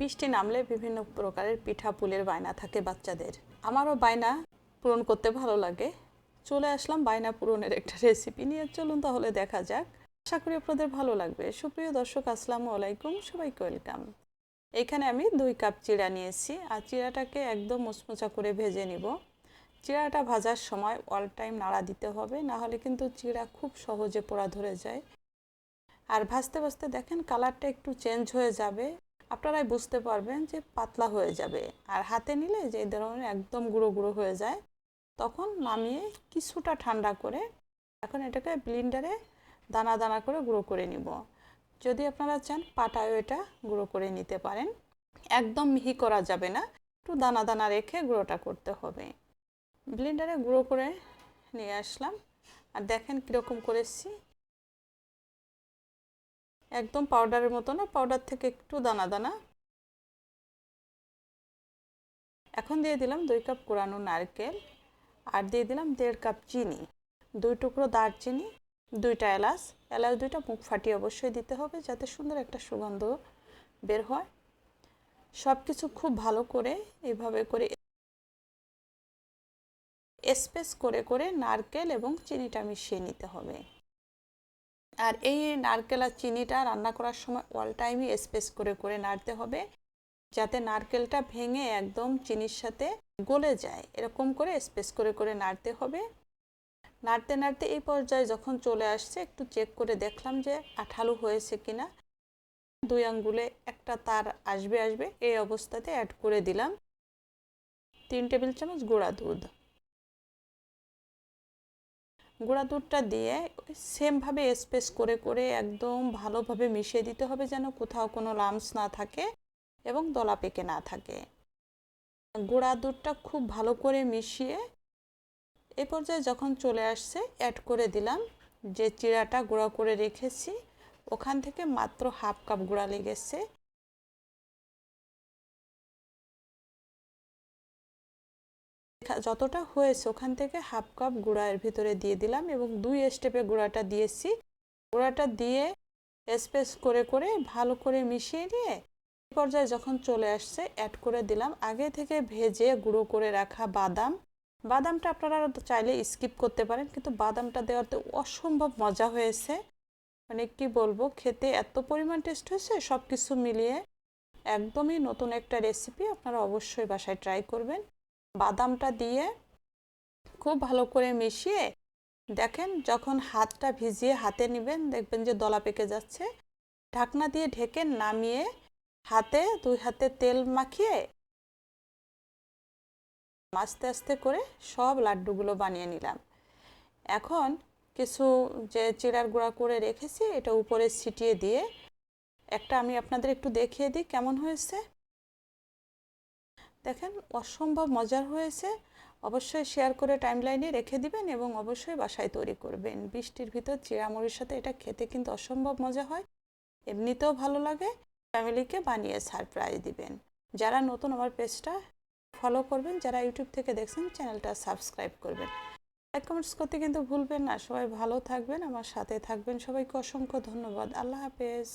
বৃষ্টি নামলে বিভিন্ন প্রকারের পিঠা পুলের বায়না থাকে বাচ্চাদের। আমারও বায়না পূরণ করতে ভালো লাগে। চলে আসলাম বায়না পূরণের একটা রেসিপি নিয়ে। চলুন তাহলে দেখা যাক। আশা করি আপনাদের ভালো লাগবে। সুপ্রিয় দর্শক, আসসালামু আলাইকুম। সবাইকে ওয়েলকাম। এখানে আমি দুই কাপ চিড়া নিয়েছি। আর চিড়াটাকে একদম মুচমুচা করে ভেজে নিব। চিড়াটা ভাজার সময় অল টাইম নাড়া দিতে হবে। না হলে কিন্তু চিড়া খুব সহজে পোড়া ধরে যায়। আর ভাজতে ভাজতে দেখেন কালারটা একটু চেঞ্জ হয়ে যাবে। আপনারাই বুঝতে পারবেন যে পাতলা হয়ে যাবে। আর হাতে নিলে যে ধরনের একদম গুঁড়ো গুঁড়ো হয়ে যায়, তখন নামিয়ে কিছুটা ঠান্ডা করে এখন এটাকে ব্লিন্ডারে দানা দানা করে গুঁড়ো করে নিব। যদি আপনারা চান পাটায়ও এটা গুঁড়ো করে নিতে পারেন। একদম মিহি করা যাবে না, একটু দানা দানা রেখে গুঁড়োটা করতে হবে। ব্লিন্ডারে গুঁড়ো করে নিয়ে আসলাম। আর দেখেন কীরকম করেছি। একদম পাউডারের মতো না পাউডার থেকে একটু দানা দানা। এখন দিয়ে দিলাম দুই কাপ কোরানো নারকেল আর দিয়ে দিলাম দেড় কাপ চিনি। দুই টুকরো দারচিনি, দুইটা এলাচ। এলাচ দুইটা মুখ ফাটিয়ে অবশ্যই দিতে হবে যাতে সুন্দর একটা সুগন্ধ বের হয়। সব কিছু খুব ভালো করে এইভাবে করে স্পেস করে করে নারকেল এবং চিনিটা মিশিয়ে নিতে হবে। আর এই নারকেল আর চিনিটা রান্না করার সময় অল টাইমই স্পেস করে করে নাড়তে হবে, যাতে নারকেলটা ভেঙে একদম চিনির সাথে গলে যায়। এরকম করে স্পেস করে করে নাড়তে হবে। নাড়তে নাড়তে এই পর্যায়ে যখন চলে আসছে, একটু চেক করে দেখলাম যে আঠালো হয়েছে কিনা। দুই আঙ্গুলে একটা তার আসবে আসবে, এই অবস্থাতে অ্যাড করে দিলাম। তিন টেবিল চামচ গুঁড়া দুধ। গুঁড়া দুধটা দিয়ে সেমভাবে স্পেস করে করে একদম ভালোভাবে মিশিয়ে দিতে হবে যেন কোথাও কোনো লামস না থাকে এবং দলা পেকে না থাকে। গুঁড়া দুধটা খুব ভালো করে মিশিয়ে এ পর্যায়ে যখন চলে আসছে অ্যাড করে দিলাম যে চিড়াটা গুঁড়া করে রেখেছি। ওখান থেকে মাত্র হাফ কাপ গুঁড়া লেগেছে। যতটা হয়েছে ওখান থেকে হাফ কাপ গুঁড়া এর ভিতরে দিয়ে দিলাম এবং দুই স্টেপে গুঁড়াটা দিয়েছি। গুঁড়াটা দিয়ে স্পেস করে করে ভালো করে মিশিয়ে নিয়ে পর্যায়ে যখন চলে আসছে অ্যাড করে দিলাম। আগে থেকে ভেজে গুঁড়ো করে রাখা বাদাম। বাদামটা আপনারা চাইলে স্কিপ করতে পারেন কিন্তু বাদামটা দেওয়াতে অসম্ভব মজা হয়েছে। মানে কি বলব, খেতে এত পরিমাণ টেস্ট হয়েছে সব কিছু মিলিয়ে একদমই নতুন একটা রেসিপি আপনারা অবশ্যই বাসায় ট্রাই করবেন। বাদামটা দিয়ে খুব ভালো করে মিশিয়ে দেখেন যখন হাতটা ভিজিয়ে হাতে নেবেন, দেখবেন যে দলা পেকে যাচ্ছে। ঢাকনা দিয়ে ঢেকে নামিয়ে হাতে, দুই হাতে তেল মাখিয়ে আস্তে আস্তে করে সব লাড্ডুগুলো বানিয়ে নিলাম। এখন কিছু যে চিড়ার গুঁড়া করে রেখেছি, এটা উপরে ছিটিয়ে দিয়ে একটা আমি আপনাদের একটু দেখিয়ে দিই কেমন হয়েছে। দেখেন, অসম্ভব মজার হয়েছে। অবশ্যই শেয়ার করে টাইমলাইনে রেখে দিবেন এবং অবশ্যই বাসায় তৈরি করবেন। বৃষ্টির ভিতর চিড়ামুড়ির সাথে এটা খেতে কিন্তু অসম্ভব মজা হয়। এমনিতেও ভালো লাগে। ফ্যামিলিকে বানিয়ে সারপ্রাইজ দিবেন। যারা নতুন আমার পেজটা ফলো করবেন, যারা ইউটিউব থেকে দেখছেন চ্যানেলটা সাবস্ক্রাইব করবেন। লাইক কমেন্টস করতে কিন্তু ভুলবেন না। সবাই ভালো থাকবেন। আমার সাথে থাকবেন। সবাইকে অসংখ্য ধন্যবাদ। আল্লাহ হাফেজ।